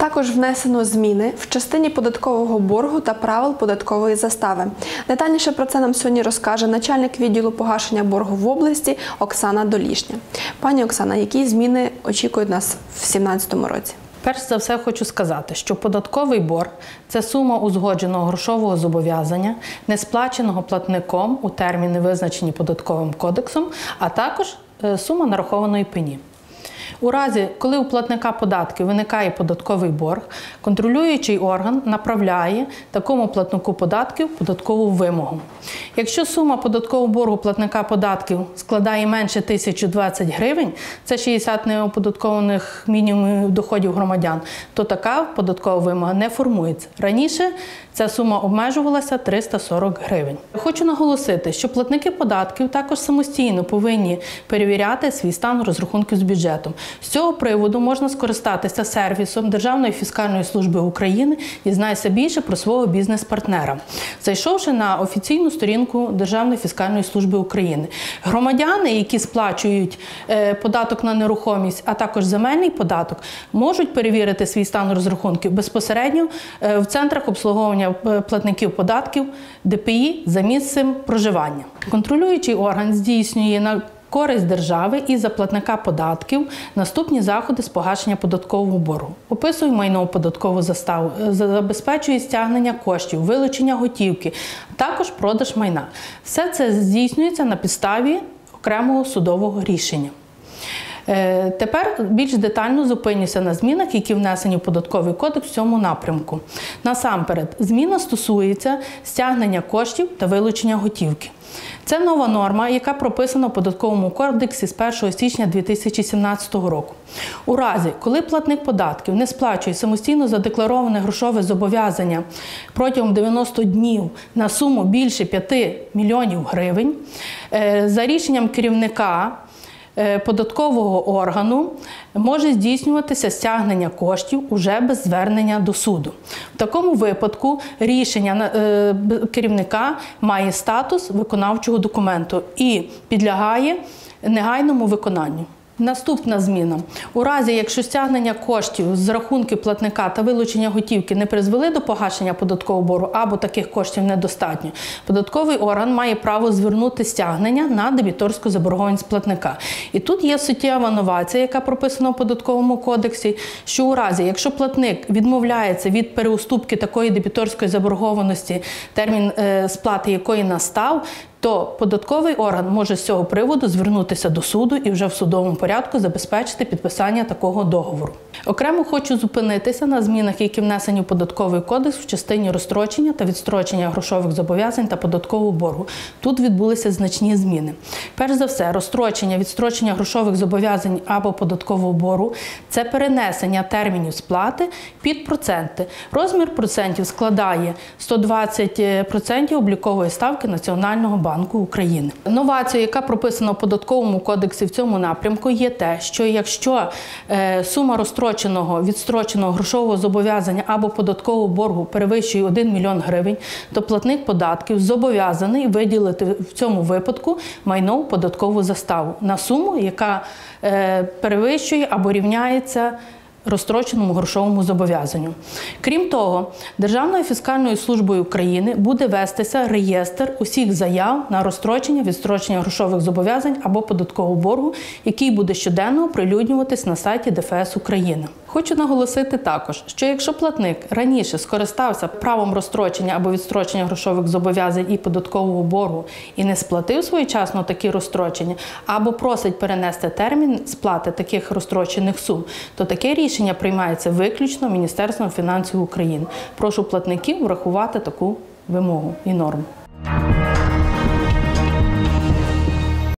Також внесено зміни в частині податкового боргу та правил податкової застави. Детальніше про це нам сьогодні розкаже начальник відділу погашення боргу в області Оксана Долішня. Пані Оксана, які зміни очікують нас в 2017 році? Перш за все, хочу сказати, що податковий борг це сума узгодженого грошового зобов'язання, не сплаченого платником у терміни, визначені податковим кодексом, а також е, сума нарахованої пені. У разі, коли у платника податків виникає податковий борг, контролюючий орган направляє такому платнику податків податкову вимогу. Якщо сума податкового боргу платника податків складає менше 1020 гривень, це 60 неоподаткованих мінімумів доходів громадян, то така податкова вимога не формується. Раніше ця сума обмежувалася 340 гривень. Хочу наголосити, що платники податків також самостійно повинні перевіряти свій стан розрахунків з бюджетом. З цього приводу можна скористатися сервісом Державної фіскальної служби України дізнайся більше про свого бізнес-партнера, зайшовши на офіційну сторінку Державної фіскальної служби України. Громадяни, які сплачують е, податок на нерухомість, а також земельний податок, можуть перевірити свій стан розрахунків безпосередньо е, в центрах обслуговування е, платників податків ДПІ за місцем проживання. Контролюючий орган здійснює на Користь держави і заплатника податків наступні заходи з погашення податкового боргу. Описує майнову податкову заставу, забезпечує стягнення коштів, вилучення готівки, також продаж майна. Все це здійснюється на підставі окремого судового рішення. Е, тепер більш детально зупинюся на змінах, які внесені в податковий кодекс в цьому напрямку. Насамперед, зміна стосується стягнення коштів та вилучення готівки. Це нова норма, яка прописана в податковому кодексі з 1 січня 2017 року. У разі, коли платник податків не сплачує самостійно задеклароване грошове зобов'язання протягом 90 днів на суму більше 5 мільйонів гривень, е, за рішенням керівника. Е, податкового органу може здійснюватися стягнення коштів уже без звернення до суду. В такому випадку рішення е, керівника має статус виконавчого документу і підлягає негайному виконанню. Наступна зміна. У разі, якщо стягнення коштів з рахунки платника та вилучення готівки не призвели до погашення податкового бору або таких коштів недостатньо, податковий орган має право звернути стягнення на дебіторську заборгованість платника. І тут є суттєва новація, яка прописана в податковому кодексі, що у разі, якщо платник відмовляється від переуступки такої дебіторської заборгованості, термін е, сплати якої настав, то податковий орган може з цього приводу звернутися до суду і вже в судовому порядку забезпечити підписання такого договору. Окремо хочу зупинитися на змінах, які внесені в податковий кодекс в частині розстрочення та відстрочення грошових зобов'язань та податкового боргу. Тут відбулися значні зміни. Перш за все, розстрочення, відстрочення грошових зобов'язань або податкового боргу це перенесення термінів сплати під проценти. Розмір процентів складає 120% облікової ставки Національного банку. Банку України. Новація, яка прописана в податковому кодексі в цьому напрямку, є те, що якщо е, сума розстроченого відстроченого грошового зобов'язання або податкового боргу перевищує 1 мільйон гривень, то платник податків зобов'язаний виділити в цьому випадку майнову податкову заставу на суму, яка е, перевищує або рівняється розстроченому грошовому зобов'язанню. Крім того, Державною фіскальною службою України буде вестися реєстр усіх заяв на розстрочення, відстрочення грошових зобов'язань або податкового боргу, який буде щоденно оприлюднюватись на сайті ДФС України. Хочу наголосити також, що якщо платник раніше скористався правом розстрочення або відстрочення грошових зобов'язань і податкового боргу і не сплатив своєчасно такі розстрочення, або просить перенести термін сплати таких розстрочених сум, то таке рішення приймається виключно Міністерством фінансів України. Прошу платників врахувати таку вимогу і норму.